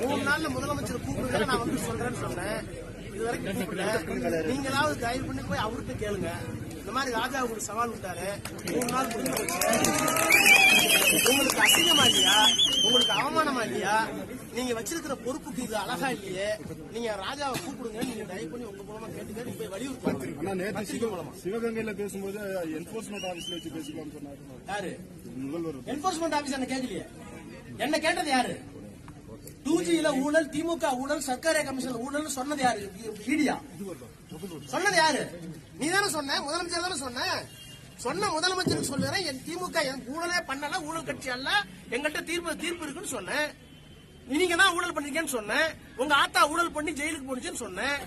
மூணு நாள்ல முதலமைச்சர் கூப்பிடுங்க நான் வந்து சொல்றேன்னு சொன்னேன் இது வரைக்கும் கூப்பிடல நீங்களாவது தயவு பண்ணி போய் அவர்கிட்ட கேளுங்க இந்த மாதிரி ராஜா உங்களுக்கு சவால் விட்டாரு மூணு நாள் முடிஞ்சு உங்களுக்கு அசிங்கமா இல்லையா உங்களுக்கு அவமானமா இல்லையா நீங்க வச்சிருக்கிற பொறுப்புக்கு இது அழகா இல்லையே நீங்க ராஜாவை கூப்பிடுங்க நீங்க தயவு பண்ணி உங்க மூலமா கேட்டுக்க நீங்க போய் வலியுறுத்தி ஆனா மூலமா சிவகங்கையில பேசும்போது என்போர்ஸ்மெண்ட் ஆபீஸ்ல வச்சு பேசிக்கலாம்னு சொன்னாரு யாரு முதல்வர் என்போர்ஸ்மெண்ட் ஆபீஸ் என்ன கேட்கலையே என்ன கேட்டது யாரு? டூ ஜில ஊழல் திமுக ஊழல் சர்க்காரிய கமிஷன் ஊழல் சொன்னது யாரு? ஈடியா சொன்னது யாரு? நீ தானே சொன்ன முதலமைச்சர் தானே சொன்ன? சொன்ன முதலமைச்சருக்கு சொல்லுறேன் என் திமுக என் ஊழலே பண்ணல ஊழல் கட்சி அல்ல எங்கள்கிட்ட தீர்ப்பு தீர்ப்பு இருக்குன்னு சொன்னேன் நீங்க தான் ஊழல் பண்ணீங்கன்னு சொன்னேன் உங்க ஆத்தா ஊழல் பண்ணி ஜெயிலுக்கு போனுச்சுன்னு சொன்னேன்.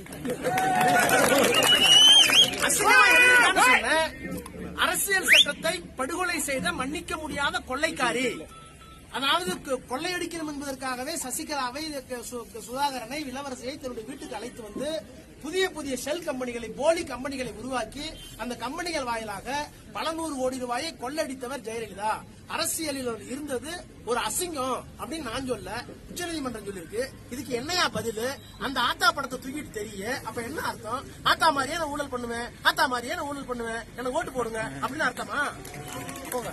அரசியல் சட்டத்தை படுகொலை செய்த மன்னிக்க முடியாத கொள்ளைக்காரி. அதாவது கொள்ளையடிக்கணும் என்பதற்காகவே சசிகலாவை சு- சுதாகரனை இளவரசியை தன்னுடைய வீட்டுக்கு அழைத்து வந்து புதிய புதிய ஷெல் கம்பெனிகளை போலி கம்பெனிகளை உருவாக்கி அந்த கம்பெனிகள் வாயிலாக பல நூறு கோடி ரூபாயை கொள்ளடித்தவர் ஜெயலலிதா. அரசியலில் இருந்தது ஒரு அசிங்கம் அப்படின்னு நான் சொல்ல உச்சநீதிமன்றம் சொல்லியிருக்கு. இதுக்கு என்னையா பதில்? அந்த ஆத்தா படத்தை தூக்கிட்டு தெரிய அப்ப என்ன அர்த்தம்? ஆத்தா மாதிரியே நான் ஊழல் பண்ணுவேன் ஆத்தா மாதிரியே நான் ஊழல் பண்ணுவேன் எனக்கு ஓட்டு போடுங்க அப்படின்னு அர்த்தமா? போங்க.